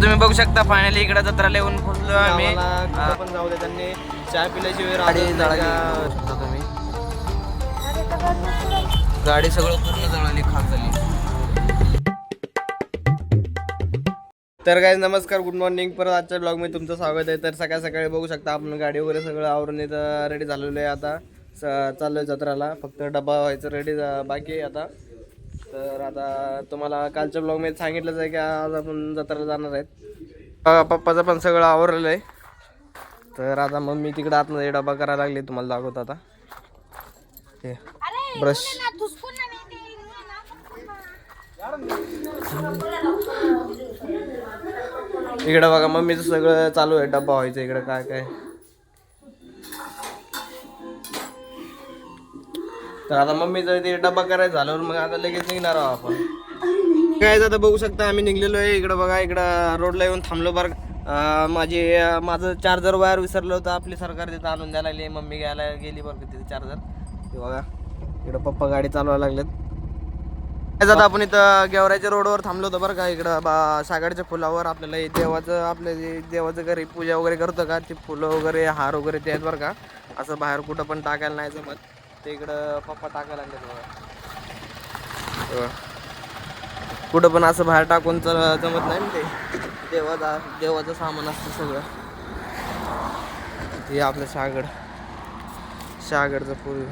तुम्ही बघू शकता फायनली इकडे जत्राला येऊन पोहोचलो आम्ही. गावाला कुठं पण जाऊ दे त्यांनी. चहा शकता तुम्ही. गाडी सगळं पूर्ण जळाली खाक झाली. तर काय नमस्कार गुड मॉर्निंग परत आजच्या ब्लॉगमध्ये तुमचं स्वागत आहे. तर सकाळ सकाळी बघू शकता आपण गाडी वगैरे सगळं आवरून इथं रेडी झालेलं आहे आता. चाललोय जत्राला. फक्त डबा व्हायचं रेडी बाकी आहे आता. तर आता तुम्हाला कालच्या ब्लॉगमध्ये सांगितलंच आहे की आज आपण जत्राला जाणार आहेत. पप्पाचं पण सगळं आवरलेलं आहे. तर आता मम्मी तिकडं आतमध्ये डबा करायला लागली तुम्हाला दाखवत आता. हे ब्रश इकडं बघा मम्मीचं सगळं चालू आहे डब्बा व्हायचं इकडं काय काय. तर आता जर ते डब्बा करायचं झाल्यावर मग आता लगेच निघणार आहोत आपण. काय आता बघू शकता आम्ही निघलेलो आहे. इकडं बघा इकडं रोडला येऊन थांबलो बरं. माझे माझी माझं चार्जर वायर विसरलं होतं. आपली सरकार तिथं आणून द्यायला लागली मम्मी घ्यायला गेली बरं का तिथे चार्जर ते बघा इकडं पप्पा गाडी चालवायला लागलेत. काय जात आपण इथं गेवराच्या रोडवर थांबलो होतो बरं का. इकडं बा सागरच्या फुलावर आपल्याला देवाचं आपलं जे देवाचं घरी पूजा वगैरे करतो का? ते फुलं वगैरे हार वगैरे ते आहेत बरं का. असं बाहेर कुठं पण टाकायला नाही जमत. ते इकडं पप्पा टाकायला लागले बघा कुठं पण असं बाहेर टाकून तर जमत नाही ना ते. देवाचा देवाचं सामान असतं सगळं. हे आपलं शागड. शागडचं पूर्वी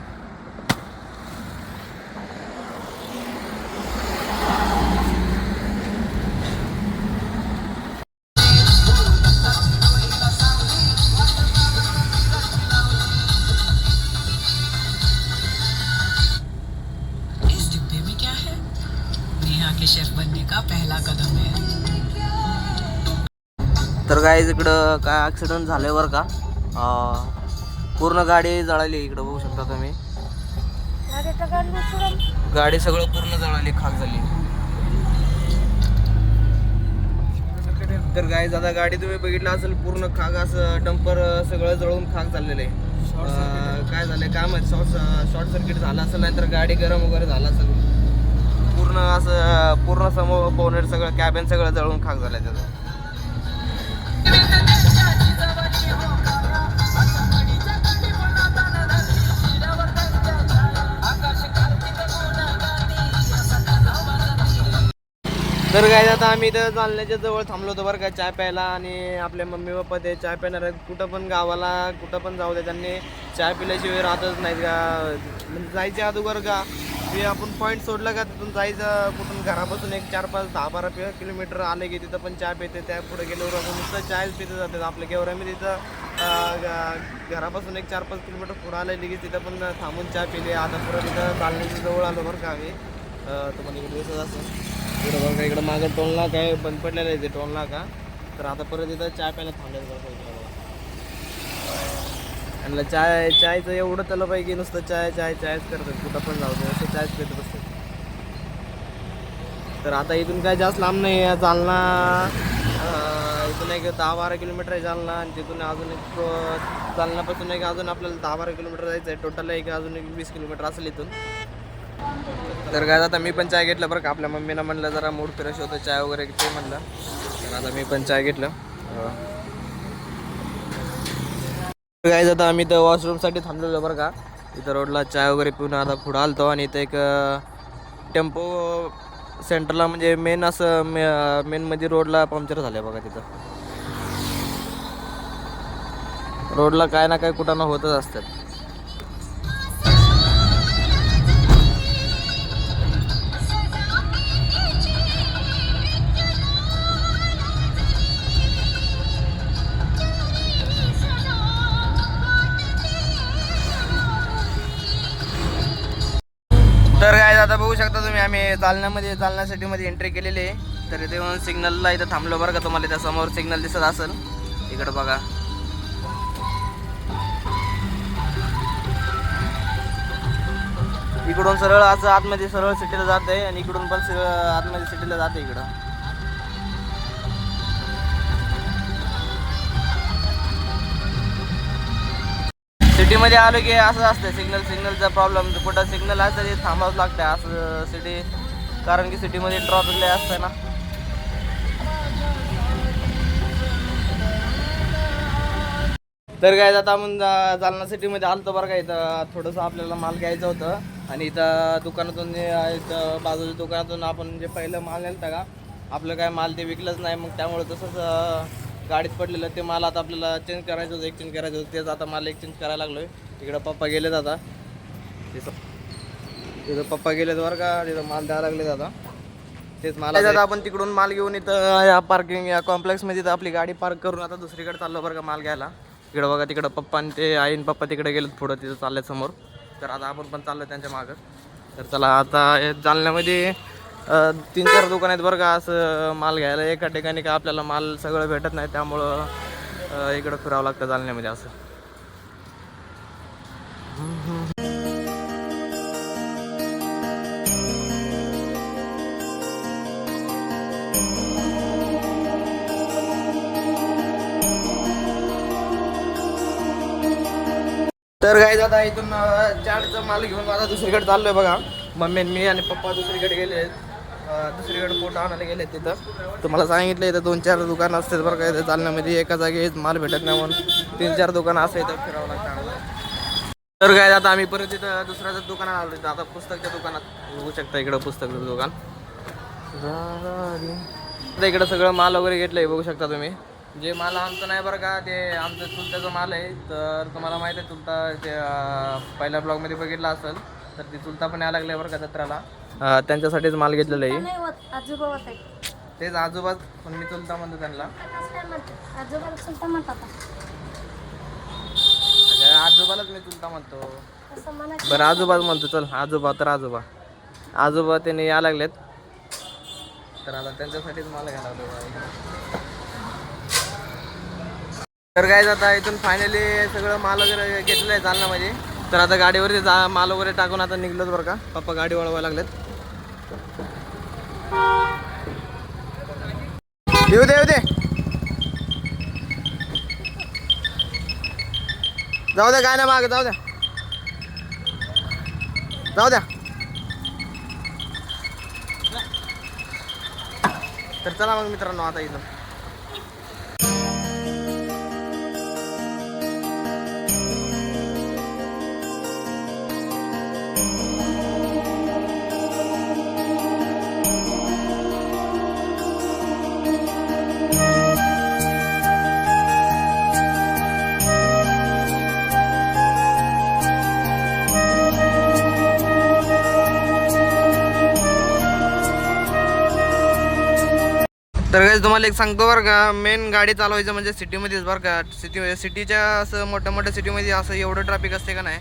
तर काय इकडं काय ॲक्सिडेंट झाले बरं का? पूर्ण गाडी जळाली इकडं बघू शकता तुम्ही. गाडी सगळं पूर्ण जळाली खाक झाली. तर काय आता गाडी तुम्ही बघितलं असेल पूर्ण खाग असं डंपर सगळं जळून खाक झालेलं आहे. काय झालंय काय माहिती शॉर्ट शॉर्ट सर्किट झालं असेल नाहीतर गाडी गरम वगैरे झालं असेल. पूर्ण असं पूर्ण समोर बोनेट सगळं कॅबिन सगळं जळून खाक झालंय त्याचं. तर काय आता आम्ही इथं जालन्याच्या जवळ थांबलो होतो बरं का चाय प्यायला आणि आपले मम्मी पप्पा ते चाय पिणार आहेत. कुठं पण गावाला कुठं पण जाऊ दे त्यांनी चाय पिल्याशिवाय राहतच नाहीत का? म्हणजे जायच्या अगोदर का ते आपण पॉईंट सोडलं का तिथून जायचं कुठून? घरापासून एक चार पाच दहा बारा किलोमीटर आले की तिथं पण चाय पिते त्या पुढे गेल्यावर आपण नुसतं चायच पिते जातात. आपल्या गेवरामी तिथं घरापासून एक चार पाच किलोमीटर पुढं आलं की तिथं पण थांबून चाय पिली. आता पुढं तिथं चालण्याच्या जवळ आलो बरं का आम्ही. तुम्हाला दिवसच असं इकडं बघा इकडं मागं टोलना काय बंद पडलेलं आहे ते टोलना का तर आता परत इथं चाय प्यायला थांबलेलं बघा इकडं बघा. आणि चाय चायचं एवढं त्याला पाहिजे नुसतं चाय चाय चायच करतात. कुठं पण जाऊ दे चायच पित बसतात. तर आता इथून काय जास्त लांब नाही आहे जालना इथून एक दहा बारा किलोमीटर आहे जालना. आणि तिथून अजून एक चालण्यापासून एक अजून आपल्याला दहा बारा किलोमीटर जायचं आहे. टोटल एक अजून एक वीस किलोमीटर असेल इथून. तर काय आता मी पण चाय घेतलं बरं का. आपल्या मम्मीनं म्हणलं जरा मूड फ्रेश होतं चाय वगैरे ते म्हणलं. तर आता मी पण चाय घेतलं. काय आता आम्ही तर वॉशरूमसाठी थांबलेलो बरं का. इथं रोडला चाय वगैरे पिऊन आता पुढं आलतो आणि इथं एक टेम्पो सेंटरला म्हणजे मेन असं मे मेनमध्ये रोडला पंक्चर झालं बघा तिथं. रोडला काय ना काय कुठं ना होतच असतात. तर काय आता बघू शकता तुम्ही आम्ही चालण्यामध्ये चालण्यासाठी सिटीमध्ये एंट्री केलेली आहे. तर इथे येऊन सिग्नलला इथं थांबलो बरं का तुम्हाला त्या समोर सिग्नल दिसत असेल. इकडं बघा. इकडून सरळ असं आतमध्ये सरळ सिटीला जात आहे आणि इकडून पण सरळ आतमध्ये सिटीला जाते इकडं. सिटीमध्ये आलो की असं असतं सिग्नल सिग्नलचा प्रॉब्लेम कुठं सिग्नल असतं ते थांबावंच लागतं असं सिटी कारण की सिटीमध्ये ट्रॉफिक लय असतं ना. तर काय आता आपण जालना सिटीमध्ये आलतो बरं का. इथं थोडंसं आपल्याला माल घ्यायचं होतं. आणि इथं दुकानातून इथं बाजूच्या दुकानातून आपण जे पहिलं माल नेलता का आपलं काय माल ते विकलंच नाही. मग त्यामुळे तसंच गाडीत पडलेलं ते माल आता आपल्याला चेंज करायचं होतं एक्सचेंज करायचं होतं तेच आता माल एक्सचेंज करायला लागलोय. तिकडं पप्पा गेलेत आता. तिथं तिथं पप्पा गेलेत बरं का तिथं माल द्यायला लागलेत आता. तेच माल आता आपण तिकडून माल घेऊन इथं या पार्किंग या कॉम्प्लेक्समध्ये इथं आपली गाडी पार्क करून आता दुसरीकडे चाललो बरं का माल घ्यायला. इकडं बघा तिकडं पप्पा आणि ते आईन पप्पा तिकडे गेलेत पुढं तिथं चालले समोर. तर आता आपण पण चाललो त्यांच्या मागं. तर चला आता जालन्यामध्ये तीन चार दुकान आहेत बरं का असं माल घ्यायला एका ठिकाणी का आपल्याला माल सगळं भेटत नाही त्यामुळं इकडं फिरावं लागतं जालन्यामध्ये असं. तर काय आता इथून अं, चारचा माल घेऊन माझा दुसरीकडे चाललोय बघा. मम्मी मी आणि पप्पा दुसरीकडे गेले दुसरीकडे पोट आणायला गेले तिथं. तुम्हाला सांगितलं इथं दोन चार दुकानं असतात बरं का इथं चालण्यामध्ये एका जागी माल भेटत नाही म्हणून. तीन चार दुकानं असं इथं फिरावं लागतं तर काय आता आम्ही परत इथं दुसऱ्या दुकानात आलो इथं. आता पुस्तकच्या दुकानात बघू शकता इकडं पुस्तकाचं दुकान. इकडं सगळं माल वगैरे घेतलंय बघू शकता तुम्ही. जे माल आमचं नाही बरं का ते आमचं चुलत्याचं माल आहे. तर तुम्हाला माहिती आहे चुलता ते पहिल्या ब्लॉगमध्ये बघितलं असेल तर ती चुलता पण यायला लागले बरं का जत्राला. अं, त्यांच्यासाठीच माल घेतलेला आहे. नाही होत आजोबा होत आहे. तेच आजोबा पण मी चुलता म्हणतो त्यांना. असं काय म्हणतात? आजोबा सुलता म्हणतात अगं, आजोबालाच मी चुलता म्हणतो. असं म्हणा बरं आजोबाच म्हणतो चल आजोबा तर आजोबा. आजोबा त्यांनी या लागलेत. तर आता त्यांच्यासाठीच मला घ्यायला. तर काय आता इथून फायनली सगळं माल वगैरे घेतलेलं आहे जालनामध्ये तर आता गाडीवरती जा माल वगैरे टाकून आता निघलोच बरं का. पप्पा गाडी वळवायला लागलेत. येऊ दे येऊ दे. जाऊ द्या काय ना माग जाऊ द्या जाऊ द्या. तर चला मग मित्रांनो आता इथं. तर तुम्हाला एक सांगतो बरं का मेन गाडी चालवायचं म्हणजे सिटीमध्येच बरं का. सिटी सिटीच्या म्हणजे असं मोठ्या मोठ्या सिटीमध्ये असं एवढं ट्रॅफिक असते का नाही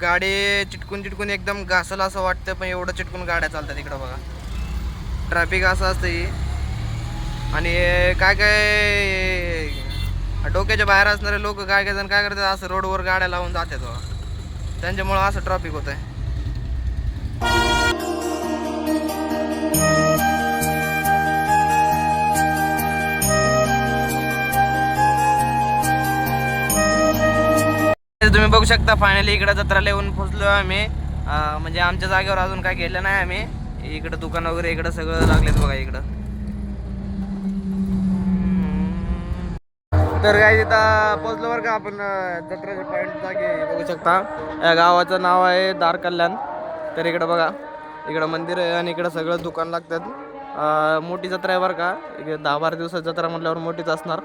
गाडी चिटकून चिटकून एकदम घासल असं वाटतं पण एवढं चिटकून गाड्या चालतात इकडं बघा. ट्रॅफिक असं असतं ही. आणि काय काय डोक्याच्या बाहेर असणारे लोक काय काय जण काय करतात असं रोडवर गाड्या लावून जातात बघा. त्यांच्यामुळं असं ट्रॅफिक होतं आहे शकता फायनली इकडं जत्राला येऊन पोहोचलो आम्ही. म्हणजे आमच्या जागेवर अजून काय गेलं नाही आम्ही. इकडं दुकान वगैरे इकडं सगळं लागलेत बघा इकडं. तर काय तिथं पोहोचलो बरं का आपण अं, पॉईंट जागी. बघू शकता. या गावाचं नाव आहे दार कल्याण तर इकडं बघा. इकडं मंदिर आहे आणि इकडं सगळं दुकान लागतात. मोठी जत्रा आहे बरं का. इकडे दहा बारा दिवसात जत्रा म्हटल्यावर मोठीच असणार.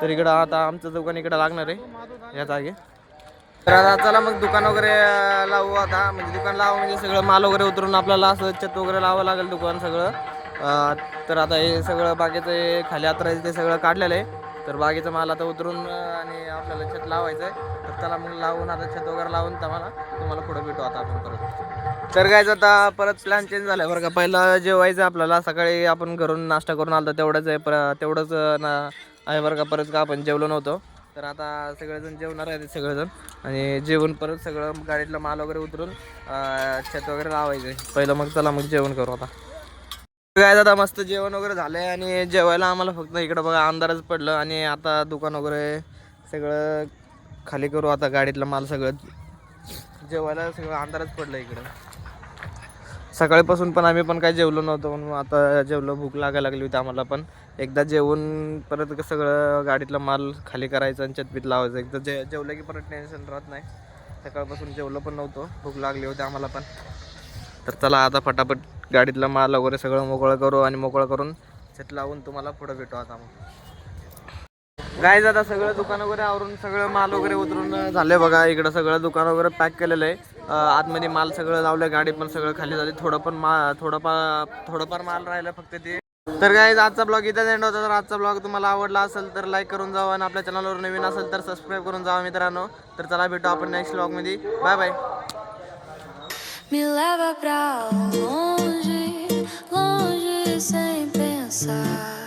तर इकडं आता आमचं दुकान इकडं लागणार आहे. या जागे. तर आता चला मग दुकान वगैरे लावू आता. म्हणजे दुकान लावा म्हणजे सगळं माल वगैरे उतरून आपल्याला असं छत वगैरे लावावं लागेल दुकान सगळं. तर आता हे सगळं बागेचं हे खाली आतरायचं ते सगळं काढलेलं आहे. तर बागेचं माल आता उतरून आणि आपल्याला छत लावायचं आहे तर चला मग लावून आता छत वगैरे लावून तुम्हाला तुम्हाला पुढं भेटू आता आपण परत. तर गायचं आता परत प्लॅन चेंज झाला बरं का. पहिला जेवायचं आपल्याला. सकाळी आपण घरून नाश्ता करून आलो तेवढंच आहे. पर तेवढंच ना आहे बरं का. परत का आपण जेवलो नव्हतो. तर आता सगळेजण जेवणार आहेत सगळेजण. आणि जेवण परत सगळं गाडीतलं माल वगैरे उतरून छत वगैरे लावायचं. आहे पहिलं मग चला मग जेवण करू आता. काय दादा मस्त जेवण वगैरे झालं आहे आणि जेवायला आम्हाला फक्त इकडं बघा अंधारच पडलं आणि आता दुकान वगैरे सगळं खाली करू आता गाडीतलं माल सगळं. जेवायला सगळं अंधारच पडलं इकडं. सकाळीपासून पण आम्ही पण काय जेवलो नव्हतो म्हणून आता जेवलो भूक लागायला लागली होती आम्हाला पण. एकदा जेवून परत सगळं गाडीतला माल खाली करायचं आणि चटपीत लावायचं. एकदा जे जेवलं की परत टेन्शन राहत नाही. सकाळपासून जेवलं पण नव्हतं. भूक लागली होती आम्हाला पण. तर चला आता फटाफट गाडीतला माल वगैरे सगळं मोकळं करू आणि मोकळं करून छत लावून तुम्हाला पुढं भेटू आता मग. काय आता सगळं दुकान वगैरे आवरून सगळं माल वगैरे उतरून झाले बघा. इकडं सगळं दुकान वगैरे पॅक केलेलं आहे. आतमध्ये माल सगळं लावलं गाडी पण सगळं खाली झाली. थोडं पण मा थोडंफार थोडंफार माल राहिलं फक्त ते. तर काय आजचा ब्लॉग इथं एंड होता. तर आजचा ब्लॉग तुम्हाला आवडला असेल तर लाईक करून जावा आणि आपल्या चॅनलवर नवीन असेल तर सबस्क्राईब करून जावा मित्रांनो. तर चला भेटू आपण नेक्स्ट ब्लॉगमध्ये bye bye Me leva pra longe, longe sem pensar.